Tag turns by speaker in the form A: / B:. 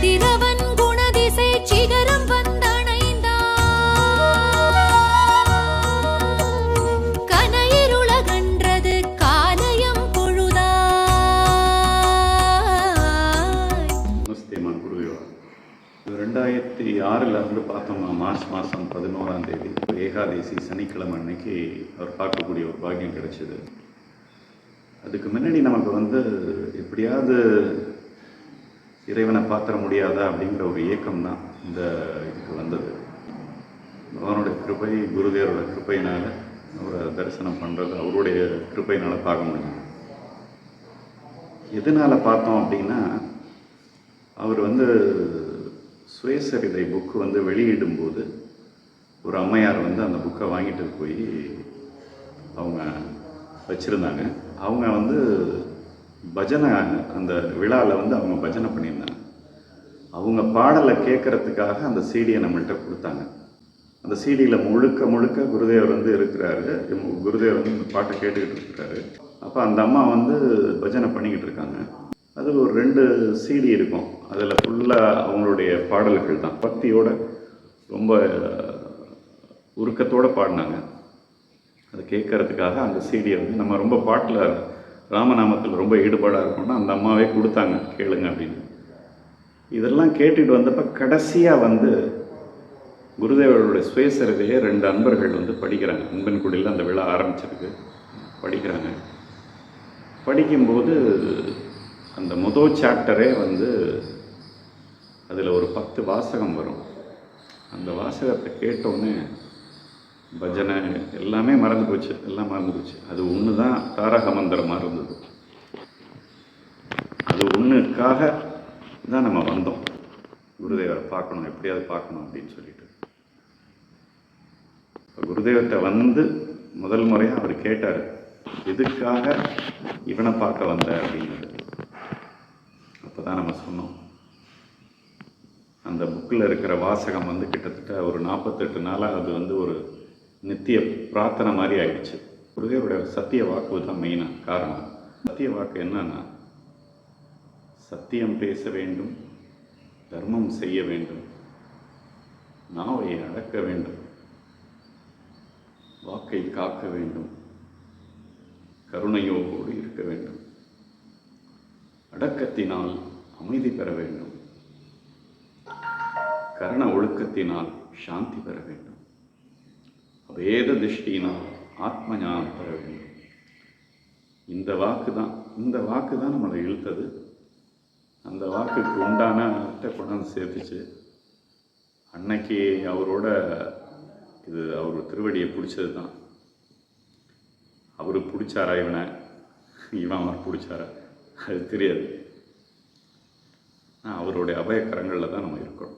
A: கதிரவன் குணதிசை சிகரம் வந்தணைந்தான். கனையிருளகன்றது காலயம் பொழுதாய்.
B: நமஸ்தே மா குருவிவா ரெண்டாயிரத்தி ஆறில் இருந்து பார்த்தோம்னா மார்ச் மாதம் பதினோராம் தேதி ஏகாதசி சனிக்கிழமை அன்னைக்கு அவர் பார்க்கக்கூடிய ஒரு பாக்கியம் கிடைச்சிது. அதுக்கு முன்னாடி நமக்கு வந்து எப்படியாவது இறைவனை பாத்திர முடியாதா அப்படிங்கிற ஒரு இயக்கம் தான் இந்த இதுக்கு வந்தது. அவனுடைய கிருபை குருதேவரோட கிருப்பையினால் அவரை தரிசனம் பண்ணுறது அவருடைய கிருப்பையினால் பார்க்க முடியும் எதனால் பார்த்தோம் அப்படின்னா அவர் வந்து சுயசரிதை புக்கு வந்து வெளியிடும்போது ஒரு அம்மையார் வந்து அந்த புக்கை வாங்கிட்டு போய் அவங்க வச்சுருந்தாங்க. அவங்க வந்து பஜனை அந்த விழாவில் வந்து அவங்க பஜனை பண்ணியிருந்தாங்க. அவங்க பாடலை கேட்கறதுக்காக அந்த சீடியை நம்மள்கிட்ட கொடுத்தாங்க. அந்த சீடியில் முழுக்க முழுக்க குருதேவர் வந்து இருக்கிறாரு. குருதேவர் வந்து இந்த பாட்டை கேட்டுக்கிட்டு இருக்கிறாரு. அப்போ அந்த அம்மா வந்து பஜனை பண்ணிக்கிட்டு இருக்காங்க. அதில் ஒரு ரெண்டு சீடி இருக்கும். அதில் ஃபுல்லாக அவங்களுடைய பாடல்கள் தான். பக்தியோட ரொம்ப உருக்கத்தோடு பாடினாங்க. அதை கேட்கறதுக்காக அந்த சீடியை வந்து நம்ம ரொம்ப பாட்டில் ராமநாமத்தில் ரொம்ப ஈடுபாடாக இருக்கும்னா அந்த அம்மாவே கொடுத்தாங்க கேளுங்க அப்படின்னு. இதெல்லாம் கேட்டுட்டு வந்தப்போ கடைசியாக வந்து குருதேவருடைய சுயசரிதையை ரெண்டு அன்பர்கள் வந்து படிக்கிறாங்க. அன்பன் குடியில் அந்த விழா ஆரம்பிச்சிருக்கு. படிக்கிறாங்க. படிக்கும்போது அந்த முதல் சாப்டரே வந்து அதில் ஒரு பத்து வாசகம் வரும். அந்த வாசகத்தை கேட்டோன்னே பஜனை எல்லாமே மறந்து போச்சு எல்லாம் மறந்து போச்சு. அது ஒன்று தான் தாரக மந்திரமாக இருந்தது. அது ஒன்றுக்காக தான் நம்ம வந்தோம். குருதேவரை பார்க்கணும் எப்படியாவது பார்க்கணும் அப்படின்னு சொல்லிட்டு. இப்போ குருதேவத்தை வந்து முதல் முறையாக அவர் கேட்டார் எதுக்காக இவனை பார்க்க வந்த? அப்படிங்கிறது அப்போ தான் நம்ம சொன்னோம். அந்த புக்கில் இருக்கிற வாசகம் வந்து கிட்டத்தட்ட ஒரு நாற்பத்தெட்டு நாளாக அது வந்து ஒரு நித்திய பிரார்த்தனை மாதிரி ஆயிடுச்சு. குருதேவருடைய சத்திய வாக்கு தான் மெயினாக காரணம். சத்திய வாக்கு என்னன்னா சத்தியம் பேச வேண்டும் தர்மம் செய்ய வேண்டும் நாவை அடக்க வேண்டும் வாக்கை காக்க வேண்டும் கருணையோடு இருக்க வேண்டும். அடக்கத்தினால் அமைதி பெற வேண்டும். கரண ஒழுக்கத்தினால் சாந்தி பெற வேண்டும். வேத திருஷ்டினா ஆத்ம ஞானம் பெற வேண்டும். இந்த வாக்கு தான் இந்த வாக்கு தான் நம்மளை இழுத்தது. அந்த வாக்குக்கு உண்டான அட்டை கொண்டாந்து சேர்த்துச்சு. அன்னைக்கு அவரோட இது அவர் திருவடியை பிடிச்சது தான் அவர் பிடிச்சாரா இவனை? இவன் அவர் பிடிச்சாரா? அது தெரியாது. அவருடைய அபயக்கரங்களில் தான் நம்ம இருக்கிறோம்